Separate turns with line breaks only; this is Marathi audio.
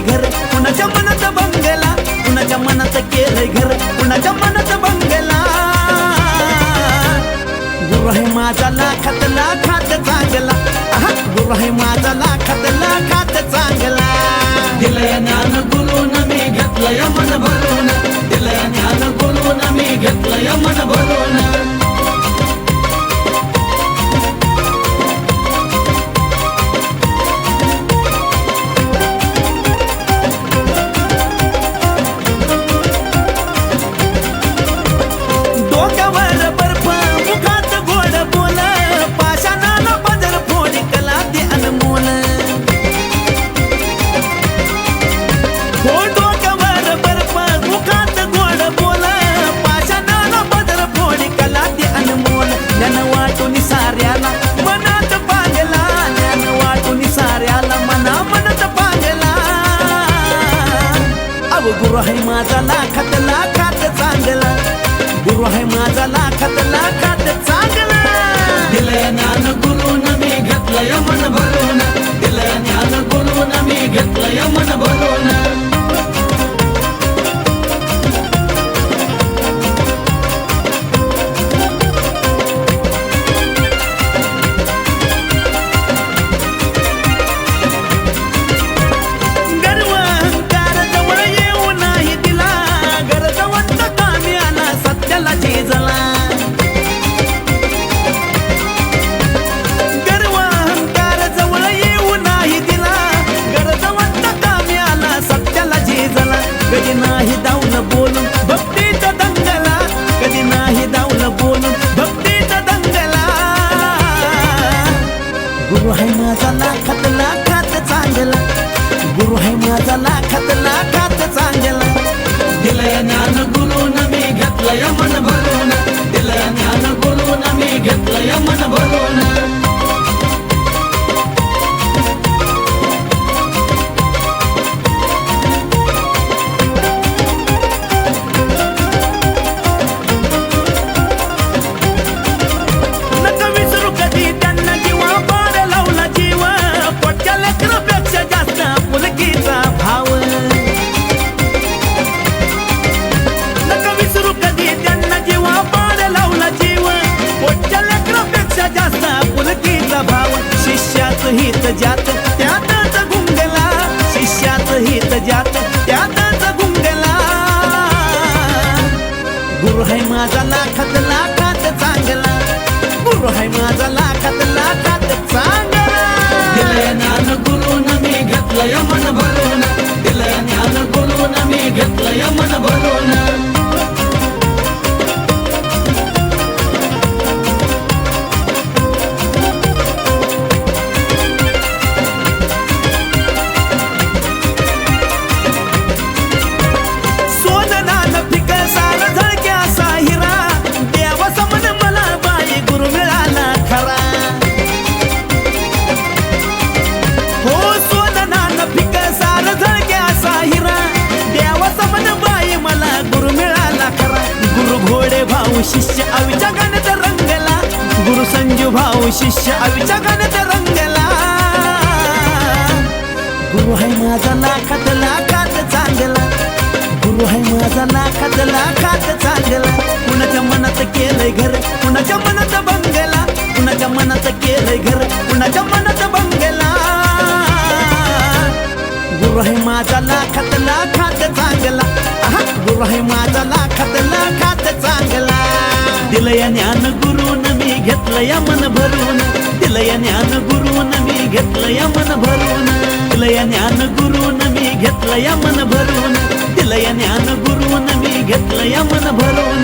केलंय घर. कुणाच्या मनात बंगला कुणाच्या मनात केलंय घर. कुणाच्या मनात बंगला. गुरु आहे माझा लाखात लाखात चांगला. गुरु आहे माझा लाखात लाखात चांगला.
दिलय ज्ञान गुरु न मी घेतलंय. घेतलंय मन
माझा लाखात लाखात चांगला
दिलय ज्ञान गुरुन मी घेतलंय मन भरून. दिलय ज्ञान गुरुन मी घेतलंय मन भरून.
शिष्याच हित जात त्यातच गुंगला. शिष्याच हित जात त्यातच गुंगला. गुरु है माझा भाऊ शिष्य अविच्या गाण्यात रंगला. गुरु संजू भाऊ शिष्य अविच्या गाण्यात रंगला. गुरु आहे माझा लाखात लाखात चांगला. गुरु आहे माझा लाखात लाखात चांगला. आहे माझा लाखात लाखात चांगला. गुरु आहे माझा लाखात लाखात चांगला. दिलय ज्ञान गुरुन मी घेतलंय मन भरून. दिलय ज्ञान गुरुन मी घेतलय मन भरून. दिलय ज्ञान गुरुन मी घेतलंय मन भरून. दिलय ज्ञान गुरुन मी घेतलंय मन भरून.